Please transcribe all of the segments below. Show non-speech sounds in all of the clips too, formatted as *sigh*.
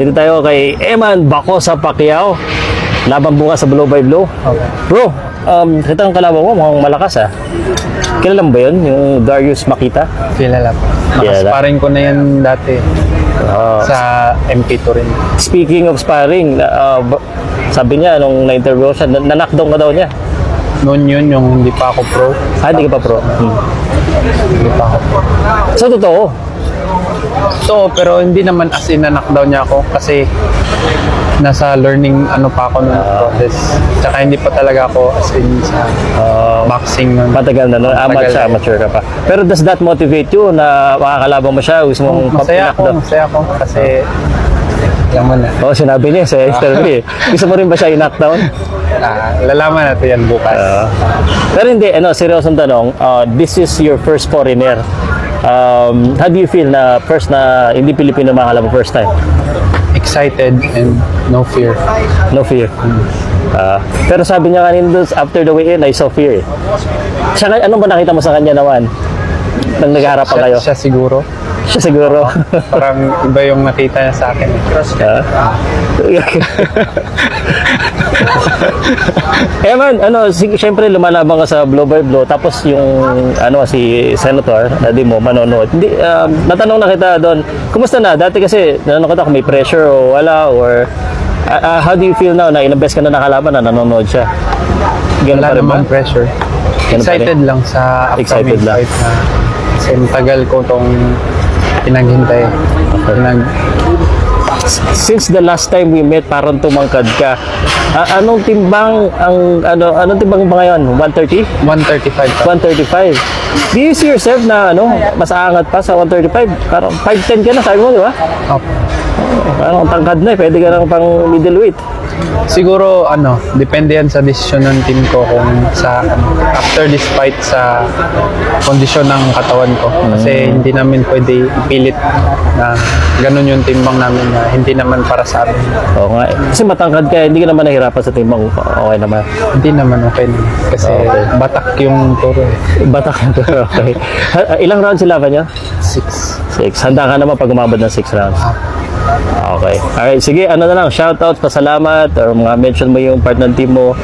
Dito tayo kay Eman Bacosa Pacquiao. Laban bukas sa Blow by Blow. Bro, um, kita ang kalaban mo, mukhang malakas ah. Kilala mo ba yun? Yung Darius Makita? Kilala po. Nakasparing ko na yan dati Ah, sa MP2 rin. speaking of sparring, uh, sabi niya nung na-interview ko siya, na- na-knockdown ka daw niya. Noon yun, yung hindi pa ako pro. Ah, hindi ka pa pro. Hmm. Hindi pa ako pro. So, totoo. So, pero hindi naman as in na knockdown niya ako kasi nasa learning ano pa ako nung process. Tsaka hindi pa talaga ako as in sa Uh, boxing nun. matagal na, no? Matagal Amateur, na. amateur ka pa. Pero does that motivate you na makakalaban mo siya? Gusto mong Masaya ako, knockdown? masaya ako kasi mo na. Oo, sinabi niya sa interview. *laughs* Gusto mo rin ba siya i-knockdown? Ah, lalaman natin yan bukas. Ah. pero hindi, ano, seryosong tanong, uh, this is your first foreigner. Um, how do you feel na first na hindi Pilipino makakalaban first time? Excited and no fear. No fear. Ah, pero sabi niya kanina doon, after the weigh-in, I saw fear. eh. Siya, ano ba nakita mo sa kanya naman? Nang nagharap pa Siya, kayo? siya siguro. Siya siguro. Parang iba yung nakita niya sa akin. Ah. *laughs* *laughs* eh man, ano, si, syempre lumalaban ka sa blow by blow tapos yung ano si Senator, di mo manonood. Hindi um, natanong na kita doon. Kumusta na? Dati kasi nanonood ako may pressure o wala or ah, ah, how do you feel now na ilang beses ka na nakalaban na nanonood siya? Ganun Wala pa rin ba? pressure. Ganun Excited lang sa Excited lang. fight na kasi tagal ko tong pinaghintay. Pinag, Since the last time we met, parang tumangkad ka. Ah, anong timbang ang ano anong timbang ba ngayon? 130? 135 pa. 135. Do you see yourself na ano, mas aangat pa sa 135? Parang 5'10 ka na, sabi mo, di ba? Opo. Parang tangkad na eh, pwede ka lang pang middleweight. Siguro ano, depende yan sa desisyon ng team ko kung sa after this fight sa kondisyon ng katawan ko. Kasi hindi namin pwede ipilit na ganun yung timbang namin na hindi naman para sa amin. Oo nga eh. Kasi matangkad ka, hindi ka naman nahirapan sa timbang. Okay naman. Hindi naman okay. Kasi Okay. batak yung turo. eh. Batak ka *laughs* okay. Ha- Ilang rounds sila ba niya? Six. Six. Handa ka naman pag umabot ng six rounds. Okay. Alright, sige, ano na lang, shoutout, pasalamat, or mga mention mo yung part ng team mo,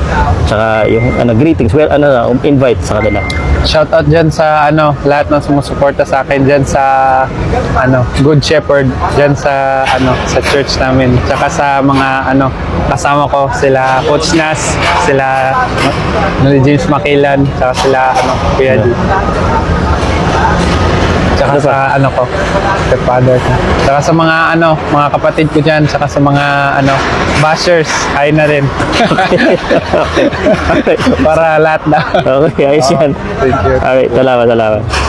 tsaka yung ano, greetings, well, ano na, um, invite sa kanila. Shout out dyan sa ano, lahat ng sumusuporta sa akin dyan sa ano, Good Shepherd dyan sa ano, sa church namin. Tsaka sa mga ano, kasama ko sila Coach Nas, sila James Makilan, tsaka sila ano, Kuya D. Tsaka sa ano ko, stepfather ko. Tsaka sa mga ano, mga kapatid ko dyan, tsaka sa mga ano, bashers, ay na rin. *laughs* Para lahat na. Okay, ayos yan. Thank you. Alright, salamat, salamat.